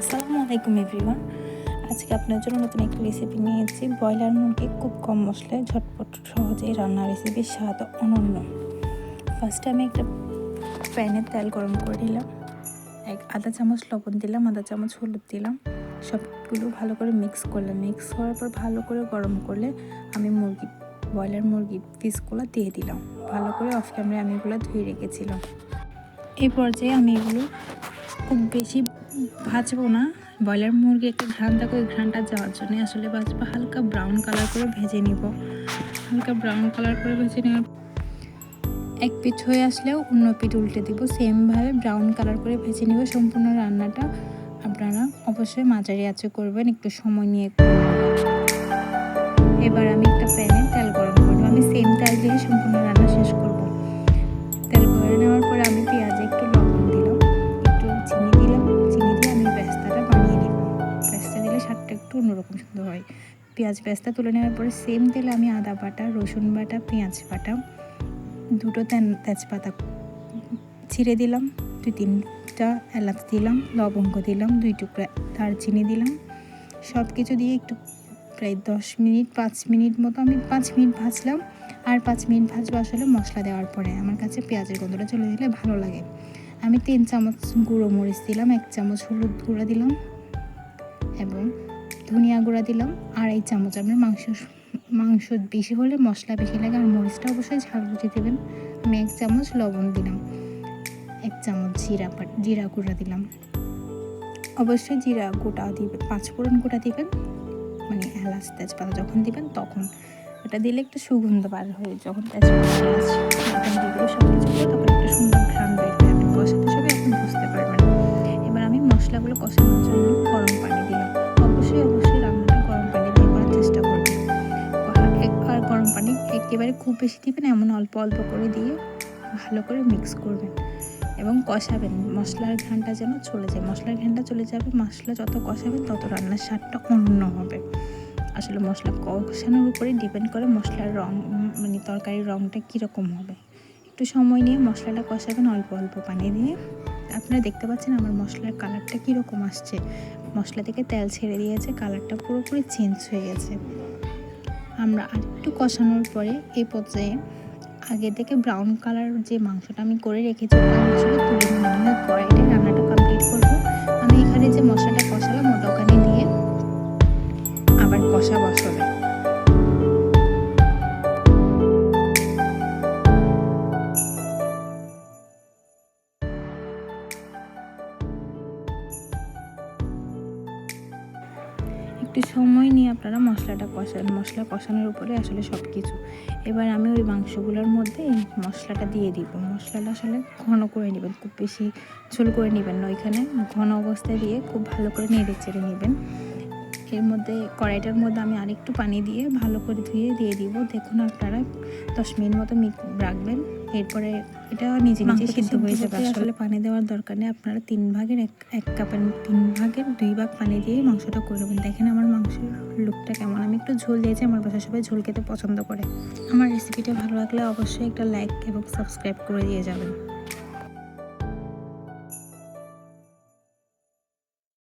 আসসালামু আলাইকুম এভরিওয়ান। আজকে আপনার জন্য নতুন একটা রেসিপি নিয়েছি। ব্রয়লার মুরগি, খুব কম মশলায়, ঝটপট সহজেই রান্নার রেসিপি স্বাদ অনন্য। ফার্স্টে আমি একটা প্যানে তেল গরম করে নিলাম। এক আধা চামচ লবণ দিলাম, আধা চামচ হলুদ দিলাম। সবগুলো ভালো করে মিক্স করলাম। মিক্স করার পর ভালো করে গরম করলে আমি মুরগি, ব্রয়লার মুরগি পিসগুলো দিয়ে দিলাম। ভালো করে অফ ক্যামেরায় আমি এগুলো ধুয়ে রেখেছিলাম। এই পর্যায়ে আমি এগুলো বেশি ভাজবো না। ব্রয়লার মুরগি একটা ঘ্রাণ থাকে ওই ঘ্রাণটা যাওয়ার জন্য আসলে ভাজবো হালকা ব্রাউন কালার করে ভেজে নিব। হালকা ব্রাউন কালার করে ভেজে নেওয়ার এক পিঠ হয়ে আসলেও অন্য পিঠ উল্টে দিব। সেমভাবে ব্রাউন কালার করে ভেজে নিব। সম্পূর্ণ রান্নাটা আপনারা অবশ্যই মাঝারি আঁচে করবেন। একটু সময় নিয়ে এবার আমি সুন্দর হয়। পেঁয়াজ পেঁয়াজটা তুলে নেওয়ার পরে সেম তেলে আমি আদা বাটা, রসুন বাটা, পেঁয়াজ বাটা, দুটো তেজপাতা ছিঁড়ে দিলাম, দুই তিনটা এলাচ দিলাম, লবঙ্গ দিলাম, দুই টুকরা দারচিনি দিলাম। সব কিছু দিয়ে একটু প্রায় দশ মিনিট, পাঁচ মিনিট মতো আমি পাঁচ মিনিট ভাজলাম। আর পাঁচ মিনিট ভাজবো আসলে মশলা দেওয়ার পরে আমার কাছে পেঁয়াজের গন্ধটা চলে দিলে ভালো লাগে। আমি তিন চামচ গুঁড়ো মরিচ দিলাম, এক চামচ হলুদ গুঁড়ো দিলাম এবং ধনিয়া গুঁড়া দিলাম আর আড়াই চামচ আপনার মাংস মাংস বেশি হলে মশলা বেশি লাগে, আর মরিচটা অবশ্যই ঝাল বুঝে দেবেন। আমি এক চামচ লবণ দিলাম, এক চামচ জিরা জিরা গুঁড়া দিলাম। অবশ্যই জিরা গোটা দিবেন পাঁচ ফোড়ন গোটা দিবেন মানে এলাচ, তেজপাতা যখন দিবেন তখন। ওটা দিলে একটু সুগন্ধ বার হয়ে, যখন তেজপাতা, এলাচ দিগুলো সব কিছু তখন একটু সুন্দর ঘ্রাণ বের হয়, আপনি কষাতে সবাই এখন বুঝতে পারবেন। এবার আমি মশলাগুলো কষানোর জন্য একেবারে খুব বেশি দিবেন, এমন অল্প অল্প করে দিয়ে ভালো করে মিক্স করবেন এবং কষাবেন। মশলার ঘ্রানটা যেন চলে যায়। মশলার ঘ্রানটা চলে যাবে, মশলা যত কষাবেন তত রান্নার স্বাদটা অন্য হবে। আসলে মশলা কষানোর উপরে ডিপেন্ড করে মশলার রং মানে তরকারির রঙটা কীরকম হবে। একটু সময় নিয়ে মশলাটা কষাবেন অল্প অল্প পানি দিয়ে। আপনারা দেখতে পাচ্ছেন আমার মশলার কালারটা কীরকম আসছে। মশলা থেকে তেল ছেড়ে দিয়েছে কালারটা পুরোপুরি চেঞ্জ হয়ে গেছে। আমরা আর একটু কষানোর পরে এই পর্যায়ে আগে থেকে ব্রাউন কালার যে মাংসটা আমি করে রেখেছি আমি আসলে তুলে একটু সময় নিয়ে আপনারা মশলাটা কষান মশলা কষানোর উপরে আসলে সব কিছু এবার আমি ওই মাংসগুলোর মধ্যে মশলাটা দিয়ে দিব। মশলাটা আসলে ঘন করে নেবেন, খুব বেশি ঝোল করে নেবেন না ওইখানে। ঘন অবস্থায় দিয়ে খুব ভালো করে নেড়ে চেড়ে নেবেন। এর মধ্যে কড়াইটার মধ্যে আমি আরেকটু পানি দিয়ে ভালো করে ধুয়ে দিয়ে দিব। দেখুন আপনারা দশ মিনিট মতো রাখবেন। এরপরে এটা নিজে নিজে সিদ্ধ হয়ে যাবে আসলে। পানি দেওয়ার দরকার নেই। আপনারা তিন ভাগের এক এক কাপের তিন ভাগের দুই ভাগ পানি দিয়ে মাংসটা করে নেবেন। দেখেন আমার মাংসের লুকটা কেমন। আমি একটু ঝোল দিয়েছি আমার বাসায় সবাই ঝোল খেতে পছন্দ করে। আমার রেসিপিটা ভালো লাগলে অবশ্যই একটা লাইক এবং সাবস্ক্রাইব করে দিয়ে যাবেন।